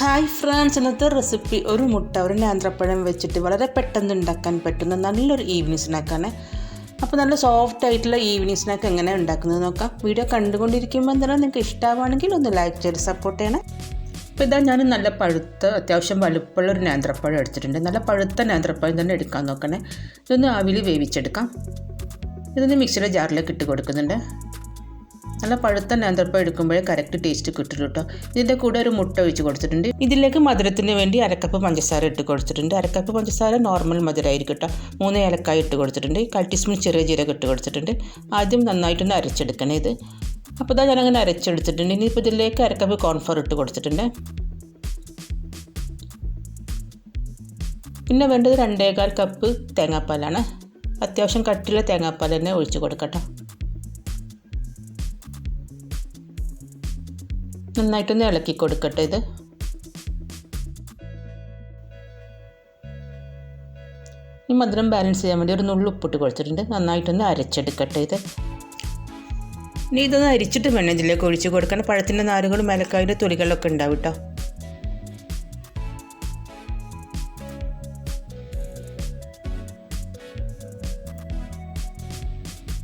Hi friends ഇന്നത്തെ recipe ഒരു മുട്ട ഒരു നേന്ത്രപ്പഴം വെച്ചിട്ട് വളരെ പെട്ടെന്ന് ഉണ്ടാക്കാൻ പറ്റുന്ന നല്ലൊരു ഈവനിങ് സ്നാക്കാണ് അപ്പോൾ നല്ല സോഫ്റ്റ് ആയിട്ടുള്ള ഈവനിങ് സ്നാക്ക് എങ്ങനെ ഉണ്ടാക്കുന്നത് നോക്കാം. വീഡിയോ കണ്ടുകൊണ്ടിരിക്കുമ്പോൾ എന്തായാലും നിങ്ങൾക്ക് ഇഷ്ടമാണെങ്കിൽ ഒന്ന് ലൈക്ക് ചെയ്ത് സപ്പോർട്ട് ചെയ്യണം. അപ്പോൾ ഇതാ ഞാൻ നല്ല പഴുത്ത അത്യാവശ്യം വലുപ്പമുള്ള ഒരു നേന്ത്രപ്പഴം എടുത്തിട്ടുണ്ട്. നല്ല പഴുത്ത നേന്ത്രപ്പഴം തന്നെ എടുക്കാൻ നോക്കണേ. ഇതൊന്ന് ആവിയിൽ വേവിച്ചെടുക്കാം. ഇതൊന്ന് മിക്സിയുടെ ജാറിലേക്ക് ഇട്ട് കൊടുക്കുന്നുണ്ട്. നല്ല പഴുത്ത നേന്ത്രപ്പം എടുക്കുമ്പോഴേ കറക്റ്റ് ടേസ്റ്റ് കിട്ടും കേട്ടോ ഇതിന്റെ കൂടെ ഒരു മുട്ട ഒഴിച്ച് കൊടുത്തിട്ടുണ്ട്. ഇതിലേക്ക് മധുരത്തിന് വേണ്ടി അരക്കപ്പ് പഞ്ചസാര ഇട്ട് കൊടുത്തിട്ടുണ്ട്. അരക്കപ്പ് പഞ്ചസാര നോർമൽ മധുരമായിരിക്കും കേട്ടോ മൂന്ന് ഏലക്കായ ഇട്ട് കൊടുത്തിട്ടുണ്ട്. കാൽ ചെറിയ ജീരകം ഇട്ട് കൊടുത്തിട്ടുണ്ട്. ആദ്യം നന്നായിട്ടൊന്ന് അരച്ചെടുക്കണേ ഇത്. അപ്പോൾ ഇതാ ഞാനങ്ങനെ അരച്ചെടുത്തിട്ടുണ്ട്. ഇനിയിപ്പോൾ ഇതിലേക്ക് അരക്കപ്പ് കോൺഫർ ഇട്ട് കൊടുത്തിട്ടുണ്ട്. പിന്നെ വേണ്ടത് രണ്ടേകാൽ കപ്പ് തേങ്ങാപ്പാലാണ്. അത്യാവശ്യം കട്ടിയുള്ള തേങ്ങാപ്പാൽ തന്നെ ഒഴിച്ച് കൊടുക്കട്ടോ നന്നായിട്ടൊന്ന് ഇളക്കി കൊടുക്കട്ടെ ഇത്. ഈ മധുരം ബാലൻസ് ചെയ്യാൻ വേണ്ടി ഒരു നുള്ളു ഉപ്പിട്ട് കുഴച്ചിട്ടുണ്ട്. നന്നായിട്ടൊന്ന് അരച്ചെടുക്കട്ടെ ഇത്. ഇനി ഇതൊന്ന് അരിച്ചിട്ട് വേണം ഇതിലേക്ക് ഒഴിച്ച് കൊടുക്കണം പഴത്തിന്റെ നാരുകളും ഏലക്കായുടെ തൊലികളൊക്കെ ഉണ്ടാവും കേട്ടോ.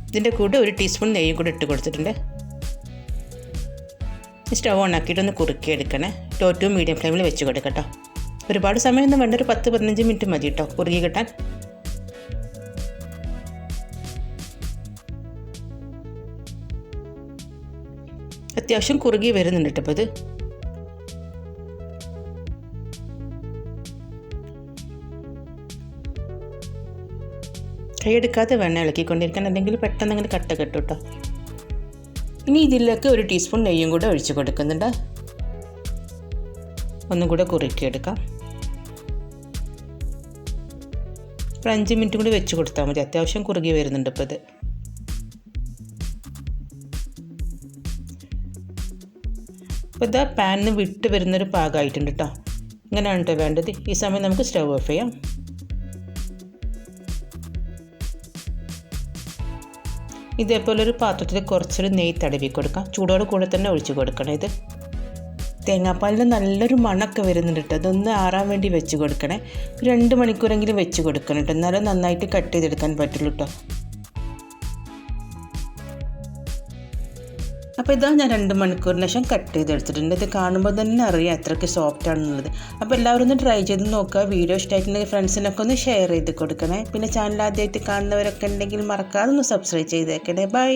ഇതിന്റെ കൂടെ ഒരു ടീസ്പൂൺ നെയ്യും കൂടെ ഇട്ട് കൊടുത്തിട്ടുണ്ട്. സ്റ്റവ് ഓൺ ആക്കിയിട്ടൊന്ന് കുറുക്കി എടുക്കണേ ലോ ടു മീഡിയം ഫ്ലെയിമിൽ വെച്ച് കൊടുക്കട്ടോ. ഒരുപാട് സമയമൊന്നും വേണ്ട ഒരു പത്ത് പതിനഞ്ച് മിനിറ്റ് മതി കേട്ടോ കുറുകി കിട്ടാൻ. അത്യാവശ്യം കുറുകി വരുന്നുണ്ട് കേട്ടോ അപ്പോൾ ഇത്. കൈയെടുക്കാതെ വെണ്ണ ഇളക്കിക്കൊണ്ടിരിക്കാൻ അല്ലെങ്കിൽ പെട്ടെന്ന് അങ്ങനെ കട്ട കെട്ടു കേട്ടോ ഇനി ഇതിലേക്ക് ഒരു ടീസ്പൂൺ നെയ്യും കൂടെ ഒഴിച്ചു കൊടുക്കുന്നുണ്ട്. ഒന്നും കൂടെ കുറുക്കിയെടുക്കാം. ഒരു അഞ്ച് മിനിറ്റ് കൂടി വെച്ച് കൊടുത്താൽ മതി. അത്യാവശ്യം കുറുകി വരുന്നുണ്ട് ഇപ്പോൾ ഇത്. ഇപ്പോൾ ഇതാ പാനിന് വിട്ട് വരുന്നൊരു പാകമായിട്ടുണ്ട് കേട്ടോ. ഇങ്ങനെയാണ് കേട്ടോ വേണ്ടത്. ഈ സമയം നമുക്ക് സ്റ്റവ് ഓഫ് ചെയ്യാം. ഇതേപോലെ ഒരു പാത്രത്തിൽ കുറച്ചൊരു നെയ്യ് തടവി കൊടുക്കാം. ചൂടോട് കൂടെ തന്നെ ഒഴിച്ചു കൊടുക്കണം ഇത്. തേങ്ങാപ്പാലിന് നല്ലൊരു മണമൊക്കെ വരുന്നുണ്ട് കേട്ടോ അതൊന്ന് ആറാൻ വേണ്ടി വെച്ച് കൊടുക്കണേ. രണ്ട് മണിക്കൂറെങ്കിലും വെച്ച് കൊടുക്കണം കേട്ടോ എന്നാലും നന്നായിട്ട് കട്ട് ചെയ്തെടുക്കാൻ പറ്റുള്ളൂ കേട്ടോ അപ്പോൾ ഇതാ ഞാൻ രണ്ട് മണിക്കൂറിന് ശേഷം കട്ട് ചെയ്തെടുത്തിട്ടുണ്ട്. ഇത് കാണുമ്പോൾ തന്നെ അറിയാം എത്രയ്ക്ക് സോഫ്റ്റ് ആണെന്നുള്ളത്. അപ്പോൾ എല്ലാവരും ഒന്ന് ട്രൈ ചെയ്ത് നോക്കുക. വീഡിയോ ഇഷ്ടമായിട്ടുണ്ടെങ്കിൽ ഫ്രണ്ട്സിനൊക്കെ ഒന്ന് ഷെയർ ചെയ്ത് കൊടുക്കണേ. പിന്നെ ചാനൽ ആദ്യമായിട്ട് കാണുന്നവരൊക്കെ ഉണ്ടെങ്കിൽ മറക്കാതെ ഒന്ന് സബ്സ്ക്രൈബ് ചെയ്തേക്കണേ. ബൈ